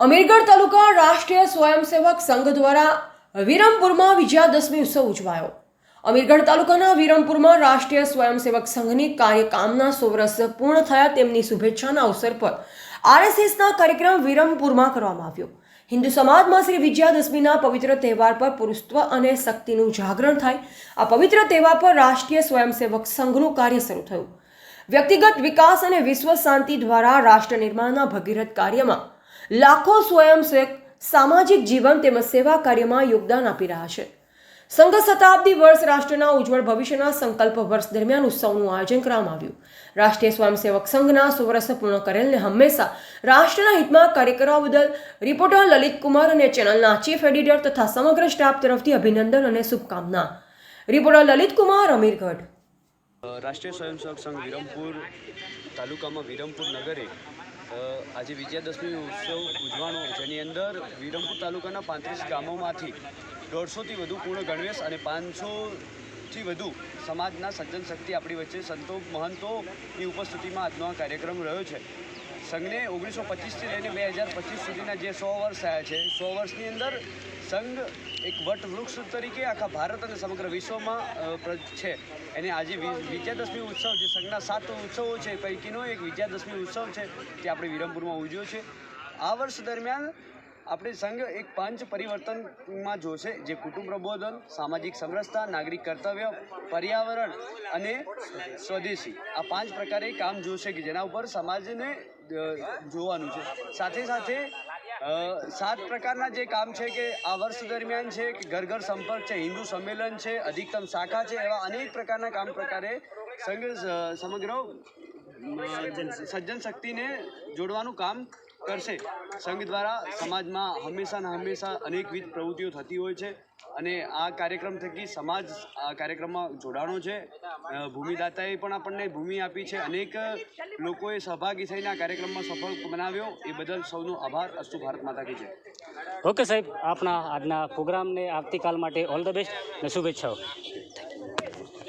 અમીરગઢ તાલુકા રાષ્ટ્રીય સ્વયંસેવક સંઘ દ્વારા વિરમપુરમાં વિજયાદશમી ઉત્સવ ઉજવાયો. અમીરગઢ તાલુકાના વિરમપુરમાં રાષ્ટ્રીય સ્વયંસેવક સંઘની કાર્યકામના સો પૂર્ણ થયા તેમની શુભેચ્છાના અવસર પર આરએસએસના કાર્યક્રમ વિરમપુરમાં કરવામાં આવ્યો. હિન્દુ સમાજમાં શ્રી વિજયાદશમીના પવિત્ર તહેવાર પર પુરુષત્વ અને શક્તિનું જાગરણ થાય. આ પવિત્ર તહેવાર પર રાષ્ટ્રીય સ્વયંસેવક સંઘનું કાર્ય શરૂ થયું. વ્યક્તિગત વિકાસ અને વિશ્વ શાંતિ દ્વારા રાષ્ટ્ર નિર્માણના ભગીરથ કાર્યમાં લાખો સ્વયંસેવક સામાજિક જીવન તેમજ સેવા કાર્યમાં યોગદાન આપી રહ્યા છે. સંઘ શતાબ્દી વર્ષ રાષ્ટ્રના ઉજ્જવળ ભવિષ્યના સંકલ્પ વર્ષ દરમિયાન ઉત્સવનું આયોજન કરવામાં આવ્યું. રાષ્ટ્રીય સ્વયંસેવક સંઘના સુવર્ષ પૂર્ણ કરેલને હંમેશા રાષ્ટ્રના હિતમાં કાર્ય કરવા બદલ રિપોર્ટર લલિત કુમાર અને ચેનલના ચીફ એડિટર તથા સમગ્ર સ્ટાફ તરફથી અભિનંદન અને શુભકામના. રિપોર્ટર લલિત કુમાર, અમીરગઢ. રાષ્ટ્રીય સ્વયંસેવક સંઘ વિરમપુર તાલુકામાં વિરમપુર નગરે આજે વિજયાદશમી ઉત્સવ ઉજવાનો જેની અંદર વિરમપુર તાલુકાના પાંત્રીસ ગામોમાંથી દોઢસોથી વધુ પૂર્ણ ગણવેશ અને પાંચસોથી વધુ સમાજના સજ્જન શક્તિ આપણી વચ્ચે સંતો મહંતોની ઉપસ્થિતિમાં આજનો આ કાર્યક્રમ રહ્યો છે. સંઘને ઓગણીસો પચીસથી લઈને બે હજાર પચીસ સુધીના જે સો વર્ષ થયા છે, સો વર્ષની અંદર સંઘ એક વટ વૃક્ષ તરીકે આખા ભારત અને સમગ્ર વિશ્વમાં છે. એને આજે વિજયાદશમી ઉત્સવ જે સંઘના સાત ઉત્સવો છે, પૈકીનો એક વિજયાદશમી ઉત્સવ છે, તે આપણે વિરમપુરમાં ઉજવ્યો છે. આ વર્ષ દરમિયાન આપણે સંઘ એક પંચ પરિવર્તનમાં જોશે, જે કુટુંબ પ્રબોધન, સામાજિક સમરસતા, નાગરિક કર્તવ્ય, પર્યાવરણ અને સ્વદેશી આ પાંચ પ્રકારે કામ જોશે કે જેના ઉપર સમાજને જોવાનું છે. સાથે સાથે સાત પ્રકારના જે કામ છે કે આ વર્ષ દરમિયાન છે, કે ઘર ઘર સંપર્ક છે, હિન્દુ સંમેલન છે, અધિકતમ શાખા છે, એવા અનેક પ્રકારના કામ પ્રકારે સંઘ સમગ્ર સજ્જન શક્તિને જોડવાનું કામ કરશે. સંઘ દ્વારા સમાજમાં હંમેશા ને હંમેશા અનેકવિધ પ્રવૃત્તિઓ થતી હોય છે. અને આ કાર્યક્રમ થકી સમાજ આ કાર્યક્રમમાં જોડાણો છે. ભૂમિદાતાએ પણ આપણને ભૂમિ આપી છે. અનેક લોકોએ સહભાગી થઈને આ કાર્યક્રમમાં સફળ બનાવ્યો. એ બદલ સૌનો આભાર. અસ્તુ ભારત માતા કી છે ઓકે સાહેબ, આપના આજના પ્રોગ્રામને આવતીકાલ માટે ઓલ ધ બેસ્ટ અને શુભેચ્છાઓ.